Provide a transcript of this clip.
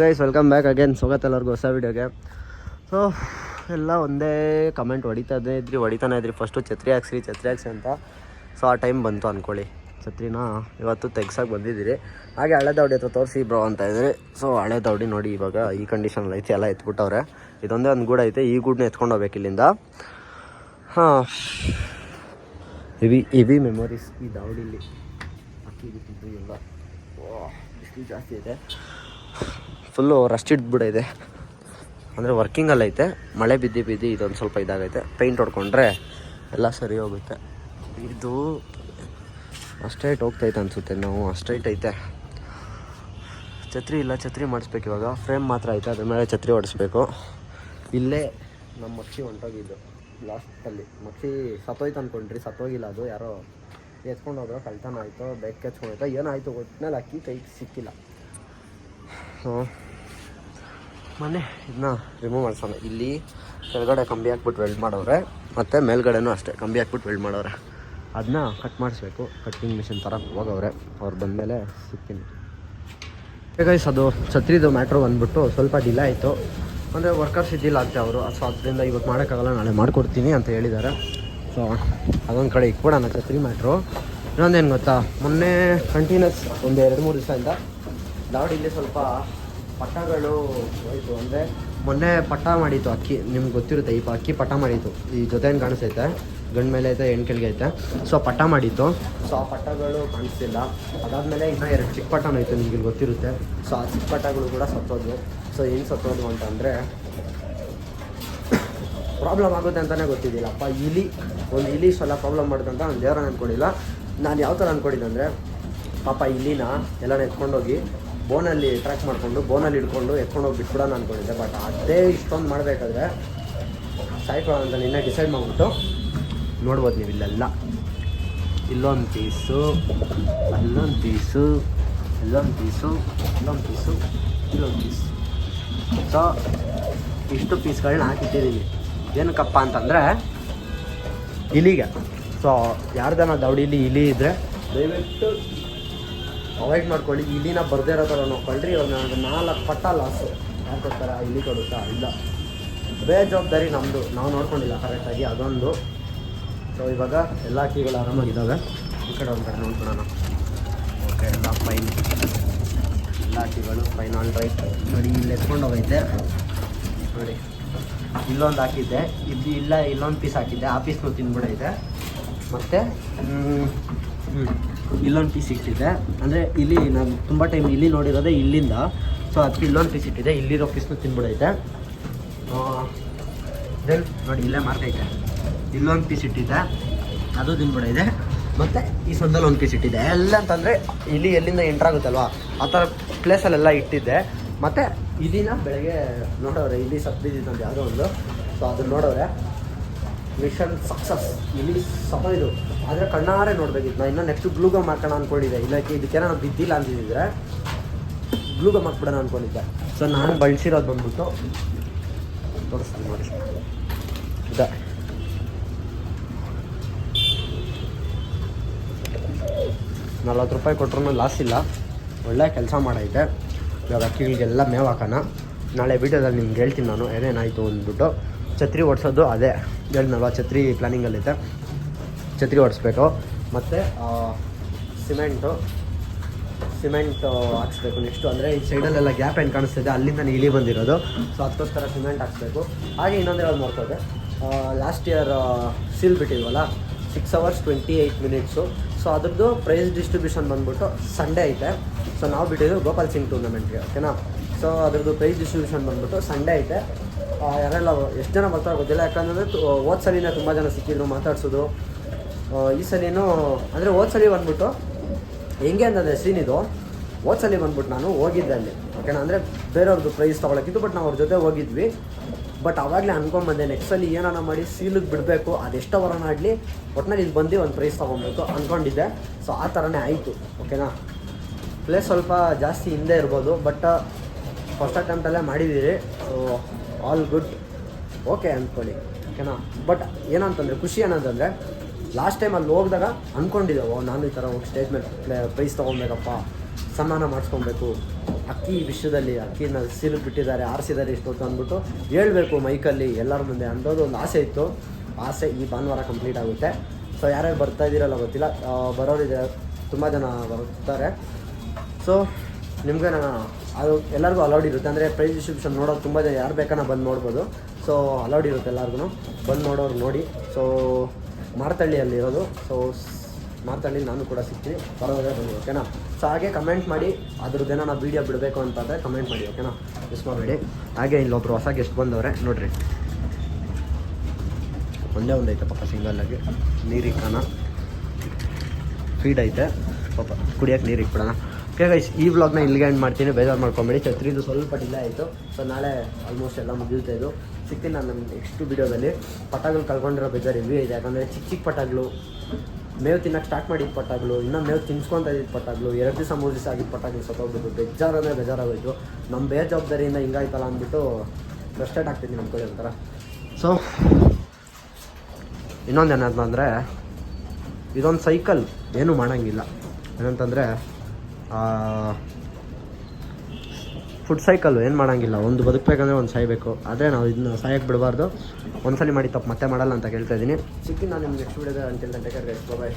Guys welcome back again ಸ್ವಾಗತ ಎಲ್ಲರಿಗೂ ಹೊಸ ವೀಡಿಯೋಗೆ ಸೊ ಎಲ್ಲ ಒಂದೇ ಕಮೆಂಟ್ ಹೊಡಿತಾನೆ ಇದ್ರಿ ಹೊಡಿತಾನೆ ಇದ್ರಿ. ಫಸ್ಟು ಛತ್ರಿ ಹಾಕ್ಸ್ರಿ, ಛತ್ರಿ ಹಾಕ್ಸಿ ಅಂತ. ಸೊ ಆ ಟೈಮ್ ಬಂತು ಅಂದ್ಕೊಳ್ಳಿ ಛತ್ರಿನ ಇವತ್ತು ತೆಗ್ಸಕ್ಕೆ ಬಂದಿದ್ದೀರಿ. ಹಾಗೆ ಹಳೆ ದೌಡಿ ಹತ್ರ ತೋರಿಸಿ ಬ್ರೋ ಅಂತ ಇದ್ರಿ. ಸೊ ಹಳೆ ದೌಡಿ ನೋಡಿ ಇವಾಗ ಈ ಕಂಡೀಷನ್ ಐತಿ, ಎಲ್ಲ ಎತ್ಬಿಟ್ಟವ್ರೆ. ಇದೊಂದೇ ಒಂದು ಗೂಡು ಐತೆ. ಈ ಗೂಡನ್ನ ಎತ್ಕೊಂಡು ಹೋಗ್ಬೇಕು ಇಲ್ಲಿಂದ. ಹಾಂ. ಇವಿ ಇವಿ ಮೆಮೊರೀಸ್ ಈ ದೌಡಿಲಿ. ಅಕ್ಕಿ ಬಿಟ್ಟಿದ್ದು ಎಲ್ಲ. ಬಿಸಿಲು ಜಾಸ್ತಿ ಇದೆ. ಫುಲ್ಲು ರಸ್ಟ್ ಇಟ್ಬಿಡೈತೆ ಅಂದರೆ ವರ್ಕಿಂಗಲ್ಲಿ ಐತೆ. ಮಳೆ ಬಿದ್ದು ಬಿದ್ದು ಇದೊಂದು ಸ್ವಲ್ಪ ಇದಾಗೈತೆ. ಪೇಂಟ್ ಹೊಡ್ಕೊಂಡ್ರೆ ಎಲ್ಲ ಸರಿ ಹೋಗುತ್ತೆ. ಇದು ಅಸ್ಟ್ರೈಟ್ ಹೋಗ್ತೈತೆ ಅನಿಸುತ್ತೆ. ನಾವು ಅಸ್ಟ್ರೈಟ್ ಐತೆ. ಛತ್ರಿ ಇಲ್ಲ, ಛತ್ರಿ ಮಾಡಿಸ್ಬೇಕು ಇವಾಗ. ಫ್ರೇಮ್ ಮಾತ್ರ ಐತೆ, ಅದ್ರ ಮೇಲೆ ಛತ್ರಿ ಹೊಡಿಸ್ಬೇಕು. ಇಲ್ಲೇ ನಮ್ಮ ಮಕ್ಷಿ ಹೊಂಟೋಗಿದ್ದು. ಲಾಸ್ಟಲ್ಲಿ ಮಕ್ಷಿ ಸತ್ತೋಯ್ತು ಅಂದ್ಕೊಂಡ್ರಿ ಸತ್ತೋಗಿಲ್ಲ ಅದು. ಯಾರೋ ಎತ್ಕೊಂಡು ಹೋದ್ರೆ, ಕಳ್ತನ ಆಯಿತು, ಬೆಕ್ಕೆ ಎತ್ಕೊಂಡೋಯ್ತು ಏನಾಯಿತು ಒಟ್ಟಿನಲ್ಲಿ ಅಕ್ಕಿ ಕೈಗೆ ಸಿಕ್ಕಿಲ್ಲ. ಸೊ ಮನೆ. ಇದನ್ನ ರಿಮೂವ್ ಮಾಡ್ಸೋಣ. ಇಲ್ಲಿ ಕೆಳಗಡೆ ಕಂಬಿ ಹಾಕ್ಬಿಟ್ಟು ವೆಲ್ಡ್ ಮಾಡೋರೆ, ಮತ್ತು ಮೇಲ್ಗಡೆನೂ ಅಷ್ಟೇ ಕಂಬಿ ಹಾಕ್ಬಿಟ್ಟು ವೆಲ್ಡ್ ಮಾಡೋರೆ. ಅದನ್ನ ಕಟ್ ಮಾಡಿಸ್ಬೇಕು. ಕಟ್ಟಿಂಗ್ ಮಿಷಿನ್ ಥರ ಹೋಗವ್ರೆ. ಅವ್ರು ಬಂದಮೇಲೆ ಸಿಗ್ತೀನಿ. ಗೈಸ್ ಅದು ಛತ್ರಿದು ಮ್ಯಾಟ್ರು ಬಂದ್ಬಿಟ್ಟು ಸ್ವಲ್ಪ ಡಿಲೇ ಆಯಿತು. ಅಂದರೆ ವರ್ಕರ್ಸ್ ಇದ್ದಿಲ್ಲ ಅಂತೆ ಅವರು. ಸೊ ಅದರಿಂದ ಇವತ್ತು ಮಾಡೋಕ್ಕಾಗಲ್ಲ, ನಾಳೆ ಮಾಡಿಕೊಡ್ತೀನಿ ಅಂತ ಹೇಳಿದ್ದಾರೆ ಸೊ ಅದೊಂದು ಕಡೆ ಇಕ್ಬಿಡೋಣ ಛತ್ರಿ ಮ್ಯಾಟ್ರು ಇನ್ನೊಂದೇನು ಗೊತ್ತಾ? ಮೊನ್ನೆ ಕಂಟಿನ್ಯೂಸ್ ಒಂದು ಎರಡು ಮೂರು ದಿವಸದಿಂದ ದಾವಡಿಲಿ ಸ್ವಲ್ಪ ಪಟ್ಟಗಳು ಹೋಯ್ತು ಅಂದರೆ ಮೊನ್ನೆ ಪಟ್ಟ ಮಾಡಿತ್ತು ಅಕ್ಕಿ, ನಿಮ್ಗೆ ಗೊತ್ತಿರುತ್ತೆ, ಈ ಅಕ್ಕಿ ಪಟ್ಟ ಮಾಡಿತ್ತು. ಈ ಜೊತೆ ಕಾಣಿಸೈತೆ ಗಂಡ ಮೇಲೆ ಐತೆ ಹೆಣ್ಣು ಕೆಳಗೆ ಐತೆ. ಸೊ ಪಟ್ಟ ಮಾಡಿತ್ತು. ಸೊ ಆ ಪಟ್ಟಗಳು ಕಾಣಿಸ್ತಿಲ್ಲ. ಅದಾದಮೇಲೆ ಇನ್ನೂ ಎರಡು ಚಿಕ್ಕ ಪಟ್ಟನೂ ಇತ್ತು ನಿಮಗೆ ಗೊತ್ತಿರುತ್ತೆ. ಸೊ ಆ ಚಿಕ್ಕ ಪಟ್ಟಗಳು ಕೂಡ ಸತ್ತೋದು ಸೊ ಏನು ಸತ್ತೋದು ಅಂತ ಅಂದರೆ ಪ್ರಾಬ್ಲಮ್ ಆಗುತ್ತೆ ಅಂತಲೇ ಗೊತ್ತಿದ್ದಿಲ್ಲ. ಅಪ್ಪ, ಇಲಿ, ಒಂದು ಇಲಿ ಸಲ ಪ್ರಾಬ್ಲಮ್ ಮಾಡಿದಂತ ನಾನು ದೇವ್ರನ್ನ ಅಂದ್ಕೊಂಡಿಲ್ಲ ನಾನು ಯಾವ ಥರ ಅಂದ್ಕೊಂಡಿದ್ದೆ ಅಂದರೆ, ಪಾಪ ಇಲಿನ ಎಲ್ಲ ಎತ್ಕೊಂಡೋಗಿ ಬೋನಲ್ಲಿ ಟ್ರ್ಯಾಕ್ ಮಾಡಿಕೊಂಡು, ಬೋನಲ್ಲಿ ಹಿಡ್ಕೊಂಡು ಎತ್ಕೊಂಡೋಗಿ ಬಿಟ್ಬಿಡೋಣ ಅಂದ್ಕೊಂಡಿದ್ದೆ ಬಟ್ ಅದೇ ಇಷ್ಟೊಂದು ಮಾಡಬೇಕಾದ್ರೆ ಸಾಯ್ಕೊಳ್ಳೋ ಅಂತ ನಿನ್ನೆ ಡಿಸೈಡ್ ಮಾಡಿಬಿಟ್ಟು ನೋಡ್ಬೋದು ನೀವು ಇಲ್ಲೆಲ್ಲ. ಇಲ್ಲೊಂದು ಪೀಸು ಅಲ್ಲೊಂದು ಪೀಸು ಇಲ್ಲೊಂದು ಪೀಸು ಇಲ್ಲೊಂದು ಪೀಸು ಇಲ್ಲೊಂದು ಪೀಸು ಸೊ ಇಷ್ಟು ಪೀಸ್ಗಳನ್ನ ಹಾಕಿಟ್ಟಿದ್ದೀನಿ ಏನಕ್ಕಪ್ಪ ಅಂತಂದರೆ, ಇಲಿಗೆ. ಸೊ ಯಾರ್ದನ ದೌಡಿಲಿ ಇಲಿ ಇದ್ದರೆ ದಯವಿಟ್ಟು ಅವಾಯ್ಡ್ ಮಾಡ್ಕೊಳ್ಳಿ. ಇಲ್ಲಿನ ಬರದೇ ಇರೋ ಥರ ನೋಡ್ಕೊಳ್ರಿ. ಇವಾಗ ನನಗೆ ನಾಲ್ಕು ಪಟ್ಟ ಲಾಸು ಯಾಕೆ ಗೊತ್ತಾರ ಇಲ್ಲಿ ಕೊಡುತ್ತಾ? ಇಲ್ಲ. ಬೇಜವಾಬ್ದಾರಿ ನಮ್ಮದು ನಾವು ನೋಡ್ಕೊಂಡಿಲ್ಲ ಕರೆಕ್ಟಾಗಿ ಅದೊಂದು. ಸೊ ಇವಾಗ ಎಲ್ಲ ಕೀಗಳು ಆರಾಮಾಗಿದ್ದಾವೆ. ಈ ಕಡೆ ಒಂದು ಕಡೆ ನೋಡ್ಕೊಳ್ಳೋಣ. ಓಕೆ ಎಲ್ಲ ಫೈನ್ ಎಲ್ಲ ಕೀಗಳು ಫೈನ್ ಆಲ್ ರೈಟ್ ನೋಡಿ, ಇಲ್ಲಿ ಎತ್ಕೊಂಡು ಹೋಗೈತೆ. ನೋಡಿ, ಇಲ್ಲೊಂದು ಹಾಕಿದ್ದೆ. ಇದು ಇಲ್ಲ, ಇಲ್ಲೊಂದು ಪೀಸ್ ಹಾಕಿದ್ದೆ. ಆ ಪೀಸ್ನು ತಿಂದ್ಬಿಡೈತೆ ಮತ್ತು ಇಲ್ಲೊಂದು ಪೀಸ್ ಇಟ್ಟಿದೆ ಅಂದರೆ ಇಲ್ಲಿ ನಾನು ತುಂಬ ಟೈಮ್ ಇಲ್ಲಿ ನೋಡಿರೋದೇ ಇಲ್ಲಿಂದ. ಸೊ ಅದಕ್ಕೆ ಇಲ್ಲೊಂದು ಪೀಸ್ ಇಟ್ಟಿದೆ ಇಲ್ಲಿರೋ ಪೀಸ್ನು ತಿಂದ್ಬಿಡೈತೆ ದೆನ್ ನೋಡಿ ಇಲ್ಲೇ ಮಾರ್ಕೈತೆ ಇಲ್ಲೊಂದು ಪೀಸ್ ಇಟ್ಟಿದೆ ಅದು ತಿಂದ್ಬಿಡೈತೆ ಮತ್ತು ಈ ಸಂದಲ್ಲಿ ಒಂದು ಪೀಸ್ ಇಟ್ಟಿದೆ ಎಲ್ಲ ಅಂತಂದರೆ ಇಲ್ಲಿ ಎಲ್ಲಿಂದ ಎಂಟ್ರ್ ಆಗುತ್ತಲ್ವಾ? ಆ ಥರ ಪ್ಲೇಸಲ್ಲೆಲ್ಲ ಇಟ್ಟಿದ್ದೆ. ಮತ್ತು ಇದಿನ ಬೆಳಗ್ಗೆ ನೋಡೋರೆ, ಇಲ್ಲಿ ಸತ್ ಒಂದು ಯಾವುದೋ ಒಂದು. ಸೊ ಅದನ್ನ ನೋಡೋರೆ. ಮಿಷನ್ ಸಕ್ಸಸ್ ಇಲ್ಲಿ ಇದು, ಆದರೆ ಕಣ್ಣಾರೆ ನೋಡಬೇಕಿತ್ತು ನಾನು ಇನ್ನೂ ನೆಕ್ಸ್ಟ್ ಗ್ಲೂಗಮ್ ಹಾಕೋಣ ಅಂದ್ಕೊಂಡಿದ್ದೆ ಇಲ್ಲಕ್ಕೆ ಇದಕ್ಕೆ ನಾನು ಬಿದ್ದಿಲ್ಲ ಅಂತಿದ್ದರೆ ಗ್ಲೂಗಮ್ ಹಾಕ್ಬಿಡೋಣ ಅಂದ್ಕೊಂಡಿದ್ದೆ ಸೊ ನಾನು ಬಳಸಿರೋದು ಬಂದ್ಬಿಟ್ಟು ತೋರಿಸ್ತೀನಿ ನೋಡಿ. ಇದೆ. ನಲ್ವತ್ತು ರೂಪಾಯಿ ಕೊಟ್ರು ಲಾಸ್ ಇಲ್ಲ. ಒಳ್ಳೆ ಕೆಲಸ ಮಾಡೈತೆ. ಇವಾಗ ಅಕ್ಕಿಗಳಿಗೆಲ್ಲ ಮೇವು ಹಾಕೋಣ. ನಾಳೆ ವೀಡಿಯೋದಲ್ಲಿ ನಿಮ್ಗೆ ಹೇಳ್ತೀನಿ ನಾನು. ಏನೇನಾಯಿತು ಅಂದ್ಬಿಟ್ಟು. ಛತ್ರಿ ಓಡಿಸೋದು ಅದೇ. ಹೇಳಿದ್ನಲ್ವ ಛತ್ರಿ ಪ್ಲ್ಯಾನಿಂಗಲ್ಲಿದೆ ಛತ್ರಿ ಓಡಿಸ್ಬೇಕು. ಮತ್ತು ಸಿಮೆಂಟು ಸಿಮೆಂಟ್ ಹಾಕ್ಸ್ಬೇಕು ನೆಕ್ಸ್ಟು ಅಂದರೆ ಈ ಸೈಡಲ್ಲೆಲ್ಲ ಗ್ಯಾಪ್ ಏನು ಕಾಣಿಸ್ತಿದೆ, ಅಲ್ಲಿಂದ ಇಳಿ ಬಂದಿರೋದು. ಸೊ ಅದಕ್ಕೋಸ್ಕರ ಸಿಮೆಂಟ್ ಹಾಕ್ಸ್ಬೇಕು. ಹಾಗೆ ಇನ್ನೊಂದು ಯಾವ್ದು ನೋಡ್ತದೆ last year seal ಬಿಟ್ಟಿದ್ವಲ್ಲ? Six hours twenty eight minutes so ಅದ್ರದ್ದು ಪ್ರೈಸ್ ಡಿಸ್ಟ್ರಿಬ್ಯೂಷನ್ ಬಂದ್ಬಿಟ್ಟು ಸಂಡೇ ಐತೆ. ಸೊ ನಾವು ಬಿಟ್ಟಿದ್ದು ಗೋಪಾಲ್ ಸಿಂಗ್ ಟೂರ್ನಮೆಂಟ್ಗೆ ಓಕೆನಾ ಸೊ ಅದ್ರದ್ದು ಪ್ರೈಸ್ ಡಿಸ್ಟ್ರಿಬ್ಯೂಷನ್ ಬಂದ್ಬಿಟ್ಟು ಸಂಡೇ ಐತೆ. ಯಾರೆಲ್ಲ ಎಷ್ಟು ಜನ ಬರ್ತಾರೆ ಗೊತ್ತಿಲ್ಲ. ಯಾಕಂದರೆ ಹೋದ ಸಲಿನ ತುಂಬ ಜನ ಸಿಕ್ಕಿದ್ರು ಮಾತಾಡ್ಸೋದು. ಈ ಸಲಿನೂ, ಅಂದರೆ ಹೋದ ಸಲ ಬಂದ್ಬಿಟ್ಟು, ಹೆಂಗೆ ಅಂತಂದರೆ ಸೀನ್ ಇದು ಹೋದ ಸಲ ಬಂದ್ಬಿಟ್ಟು ನಾನು ಹೋಗಿದ್ದೆ ಅಲ್ಲಿ. ಓಕೆನಾ ಅಂದರೆ ಬೇರೆಯವ್ರದ್ದು ಪ್ರೈಸ್ ತೊಗೊಳಕ್ಕಿತ್ತು ಬಟ್ ನಾವು ಅವ್ರ ಜೊತೆ ಹೋಗಿದ್ವಿ. ಬಟ್ ಅವಾಗಲೇ ಅನ್ಕೊಂಬಂದೆ ನೆಕ್ಸ್ಟ್ ಸಲ ಏನಾನ ಮಾಡಿ ಸೀಲಿಗೆ ಬಿಡಬೇಕು ಅದೆಷ್ಟೋ ವರನ ಆಡಲಿ ಒಟ್ಟಿನಲ್ಲಿ ಇಲ್ಲಿ ಬಂದು ಒಂದು ಪ್ರೈಸ್ ತೊಗೊಬೇಕು ಅಂದ್ಕೊಂಡಿದ್ದೆ ಸೊ ಆ ಥರನೇ ಆಯಿತು. ಓಕೆನಾ ಪ್ಲೇಸ್ ಸ್ವಲ್ಪ ಜಾಸ್ತಿ ಹಿಂದೆ ಇರ್ಬೋದು ಬಟ್ ಫಸ್ಟ್ ಅಟೆಂಪ್ಟಲ್ಲೇ ಮಾಡಿದ್ದೀರಿ ಆಲ್ ಗುಡ್ ಓಕೆ ಅಂದ್ಕೊಳ್ಳಿ ಓಕೆನಾ ಬಟ್ ಏನಂತಂದರೆ, ಖುಷಿ ಏನಂತಂದರೆ ಲಾಸ್ಟ್ ಟೈಮ್ ಅಲ್ಲಿ ಹೋಗಿದಾಗ ಅಂದ್ಕೊಂಡಿದ್ದೆವು ನಾನು ಈ ಥರ ಹೋಗಿ ಸ್ಟೇಜ್ ಮೇಲೆ ಪ್ರೈಸ್ ತೊಗೊಬೇಕಪ್ಪ ಸನ್ಮಾನ ಮಾಡಿಸ್ಕೊಬೇಕು ಅಕ್ಕಿ ವಿಷಯದಲ್ಲಿ ಅಕ್ಕಿನ ಸಿಲುಕ್ ಬಿಟ್ಟಿದ್ದಾರೆ, ಆರಿಸಿದ್ದಾರೆ ಇಷ್ಟೊತ್ತು ಅಂದ್ಬಿಟ್ಟು ಹೇಳಬೇಕು ಮೈಕಲ್ಲಿ ಎಲ್ಲರ ಮುಂದೆ ಅನ್ನೋದು ಒಂದು ಆಸೆ ಇತ್ತು. ಆಸೆ ಈ ಭಾನುವಾರ ಕಂಪ್ಲೀಟ್ ಆಗುತ್ತೆ. ಸೊ ಯಾರ್ಯಾರು ಬರ್ತಾ ಇದ್ದೀರಲ್ಲ ಗೊತ್ತಿಲ್ಲ. ಬರೋರಿದೆ, ತುಂಬ ಜನ ಬರ್ತಾರೆ ಸೊ ನಿಮಗೆ ನಾನು ಅದು ಎಲ್ಲರಿಗೂ ಅಲೌಡ್ ಇರುತ್ತೆ. ಅಂದರೆ ಪ್ರೈಸ್ ಡಿಸ್ಟ್ರಿಬ್ಯೂಷನ್ ನೋಡೋದು ತುಂಬ ಜನ ಯಾರು ಬೇಕಾನ ಬಂದು ನೋಡ್ಬೋದು. ಸೊ ಅಲೌಡ್ ಇರುತ್ತೆ ಎಲ್ಲರಿಗೂ ಬಂದು ನೋಡೋರು ನೋಡಿ. ಸೊ ಮಾರ್ತಳ್ಳಿಯಲ್ಲಿ ಇರೋದು. ಸೊ ಮಾರ್ತಳ್ಳಿ ನಾನು ಕೂಡ ಸಿಗ್ತೀನಿ. ಬರೋದೇ ಬನ್ನಿ ಓಕೆನಾ ಸೊ ಹಾಗೆ ಕಮೆಂಟ್ ಮಾಡಿ ಅದ್ರದ್ದೇನೋ ನಾವು ವೀಡಿಯೋ ಬಿಡಬೇಕು ಅಂತಂದರೆ ಕಮೆಂಟ್ ಮಾಡಿ ಓಕೆನಾ ಮಿಸ್ ಮಾಡಬೇಡಿ. ಹಾಗೆ ಇಲ್ಲೊಬ್ರು ಹೊಸ ಗೆಸ್ಟ್ ಬಂದವ್ರೆ, ನೋಡಿರಿ. ಒಂದೇ ಒಂದು ಐತೆ ಪಾಪ ಸಿಂಗಲ್ಲಾಗಿ ಕಾಣ. ಫೀಡ್ ಐತೆ. ಪಾಪ ಕುಡಿಯೋಕ್ಕೆ ನೀರು ಇಟ್ಬಿಡೋಣ ಓಕೆ ಗೈಸ್ ಈ ವ್ಲಾಗ್ನ ಇಲ್ಲಿಗೆ ಎಂಡ್ ಮಾಡ್ತೀನಿ. ಬೇಜಾರು ಮಾಡ್ಕೊಂಬೇಡಿ. ಛತ್ರಿದು ಸ್ವಲ್ಪ ಡಿಲೇ ಆಯಿತು. ಸೊ ನಾಳೆ ಆಲ್ಮೋಸ್ಟ್ ಎಲ್ಲ ಮುಗಿಯುತ್ತೆ ಇದು. ಸಿಗ್ತೀನಿ ನಾನು ನಮ್ಮ ನೆಕ್ಸ್ಟ್ ವೀಡಿಯೋದಲ್ಲಿ ಪಟಾಗಳು ಕಳ್ಕೊಂಡಿರೋ ಬೇಜಾರು ರಿವ್ಯೂ ಇದೆ. ಯಾಕಂದರೆ ಚಿಕ್ಕ ಚಿಕ್ಕ ಪಟಾಗಳು ಮೇವು ತಿನ್ನೋಕೆ ಸ್ಟಾರ್ಟ್ ಮಾಡಿದ ಪಟಾಗಳು ಇನ್ನೂ ಮೇವು ತಿನ್ಸ್ಕೊತ ಇದ್ದಿದ್ದ ಪಟಾಗಳು ಎರಡು ದಿವಸ, ಮೂರು ದಿವಸ ಆಗಿದ್ದ ಪಟಾಗಳು ಸತ್ತೋಗ್ಬಿಟ್ಟು ಬೇಜಾರು ಅಂದರೆ ಬೇಜಾರಾಗೋಯ್ತು. ನಮ್ಮ ಬೇಜವಾಬ್ದಾರಿಯಿಂದ ಹಿಂಗಾಯ್ತಲ್ಲ ಅಂದ್ಬಿಟ್ಟು ಫ್ರಸ್ಟ್ರೇಟ್ ಆಗ್ತೀನಿ ನಮ್ಮ ಕಡೆ ಒಂಥರ. ಸೊ ಇನ್ನೊಂದು ಏನಂತಂದರೆ ಇದೊಂದು ಸೈಕಲ್ ಏನೂ ಮಾಡೋಂಗಿಲ್ಲ. ಏನಂತಂದರೆ ಫುಡ್ ಸೈಕಲ್ಲು ಏನು ಮಾಡೋಂಗಿಲ್ಲ. ಒಂದು ಬದುಕಬೇಕಂದ್ರೆ ಒಂದು ಸಾಯಬೇಕು. ಆದರೆ ನಾವು ಇದನ್ನ ಸಾಯಕ್ಕೆ ಬಿಡಬಾರ್ದು. ಒಂದ್ಸಲಿ ಮಾಡಿ ತಪ್ಪು ಮತ್ತೆ ಮಾಡಲ್ಲ ಅಂತ ಕೇಳ್ತಾ ಇದ್ದೀನಿ. ಸಿಕ್ಕಿ ನಾನು ನಿಮ್ಗೆ ನೆಕ್ಸ್ಟ್ ವಿಡಿಯೋದ ಅಂಟಿಲ್ ಗಂಟೆ ಬಾಯ್